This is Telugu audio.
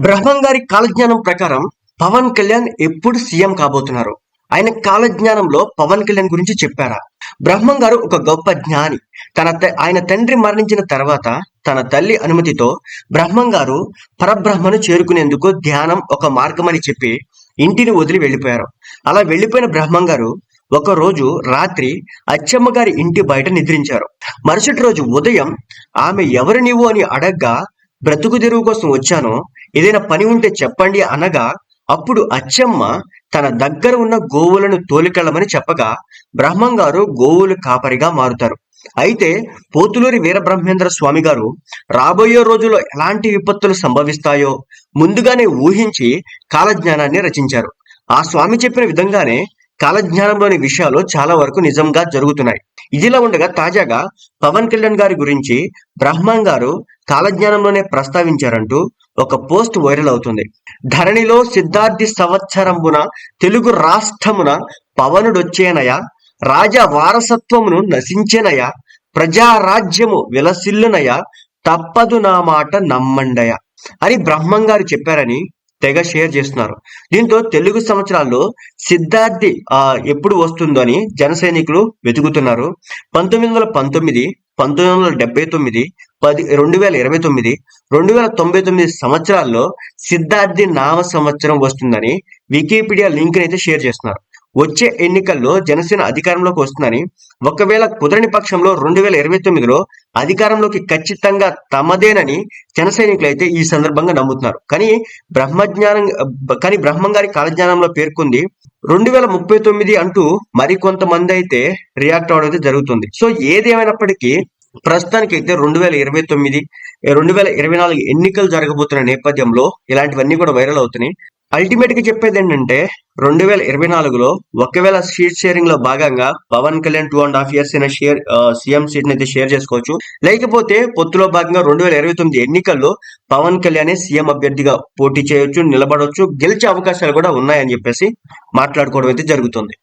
బ్రహ్మం గారి కాలజ్ఞానం ప్రకారం పవన్ కళ్యాణ్ ఎప్పుడు సీఎం కాబోతున్నారు? ఆయన కాలజ్ఞానంలో పవన్ కళ్యాణ్ గురించి చెప్పారా? బ్రహ్మం గారు ఒక గొప్ప జ్ఞాని. తన ఆయన తండ్రి మరణించిన తర్వాత తన తల్లి అనుమతితో బ్రహ్మం గారు పరబ్రహ్మను చేరుకునేందుకు ధ్యానం ఒక మార్గమని చెప్పి ఇంటిని వదిలి వెళ్ళిపోయారు. అలా వెళ్ళిపోయిన బ్రహ్మం గారు ఒక రోజు రాత్రి అచ్చమ్మ గారి ఇంటి బయట నిద్రించారు. మరుసటి రోజు ఉదయం ఆమె ఎవరు నీవు అని అడగ్గా బ్రతుకు తెరువు కోసం వచ్చాను. ఏదైనా పని ఉంటే చెప్పండి అనగా అప్పుడు అచ్చమ్మ తన దగ్గర ఉన్న గోవులను తోలికెళ్ళమని చెప్పగా బ్రహ్మం గారు గోవులు కాపరిగా మారుతారు. అయితే పోతులూరి వీరబ్రహ్మేంద్ర స్వామి గారు రాబోయే రోజుల్లో ఎలాంటి విపత్తులు సంభవిస్తాయో ముందుగానే ఊహించి కాలజ్ఞానాన్ని రచించారు. ఆ స్వామి చెప్పిన విధంగానే కాలజ్ఞానంలోని విషయాలు చాలా వరకు నిజంగా జరుగుతున్నాయి. ఇదిలా ఉండగా తాజాగా పవన్ కళ్యాణ్ గారి గురించి బ్రహ్మం గారు కాలజ్ఞానంలోనే ప్రస్తావించారంటూ ఒక పోస్ట్ వైరల్ అవుతుంది. ధరణిలో సిద్ధార్థి సంవత్సరంబున తెలుగు రాష్ట్రమున పవనుడొచ్చేనయ? రాజ వారసత్వమును నశించెనయ? ప్రజారాజ్యము విలసిల్లునయ? తప్పదు నా మాట నమ్మండయ? అని బ్రహ్మం గారు చెప్పారని తెగ షేర్ చేస్తున్నారు. దీంతో తెలుగు సంవత్సరాల్లో సిద్ధార్థి ఆ ఎప్పుడు వస్తుందో అని జన సైనికులు వెతుకుతున్నారు. పంతొమ్మిది వందల పంతొమ్మిది పంతొమ్మిది వందల డెబ్బై తొమ్మిది పది రెండు వేల ఇరవై తొమ్మిది రెండు వేల తొంభై తొమ్మిది సంవత్సరాల్లో సిద్ధార్థి నామ సంవత్సరం వస్తుందని వికీపీడియా లింక్ అయితే షేర్ చేస్తున్నారు. వచ్చే ఎన్నికల్లో జనసేన అధికారంలోకి వస్తుందని ఒకవేళ కుదరని పక్షంలో రెండు వేల ఇరవై తొమ్మిదిలో అధికారంలోకి ఖచ్చితంగా తమదేనని జన సైనికులు అయితే ఈ సందర్భంగా నమ్ముతున్నారు. కానీ బ్రహ్మజ్ఞానం కానీ బ్రహ్మంగారి కాలజ్ఞానంలో పేర్కొంది రెండు వేల ముప్పై తొమ్మిది అంటూ మరికొంతమంది అయితే రియాక్ట్ అవడం అయితే జరుగుతుంది. సో ఏది ఏమైనప్పటికీ ప్రస్తుతానికి అయితే రెండు వేల ఇరవై తొమ్మిది రెండు వేల ఇరవై నాలుగు ఎన్నికలు జరగబోతున్న నేపథ్యంలో ఇలాంటివన్నీ కూడా వైరల్ అవుతున్నాయి. అల్టిమేట్గా చెప్పేది ఏంటంటే రెండు వేల ఇరవై నాలుగులో ఒకవేళ సీట్ షేరింగ్లో భాగంగా Pawan Kalyan two and half years అయిన షేర్ సీఎం సీట్ అయితే షేర్ చేసుకోవచ్చు. లేకపోతే పొత్తులో భాగంగా రెండు వేల ఇరవై తొమ్మిది ఎన్నికల్లో పవన్ కళ్యాణ్ సీఎం అభ్యర్థిగా పోటీ చేయొచ్చు నిలబడవచ్చు గెలిచే అవకాశాలు కూడా ఉన్నాయని చెప్పేసి మాట్లాడుకోవడం అయితే జరుగుతుంది.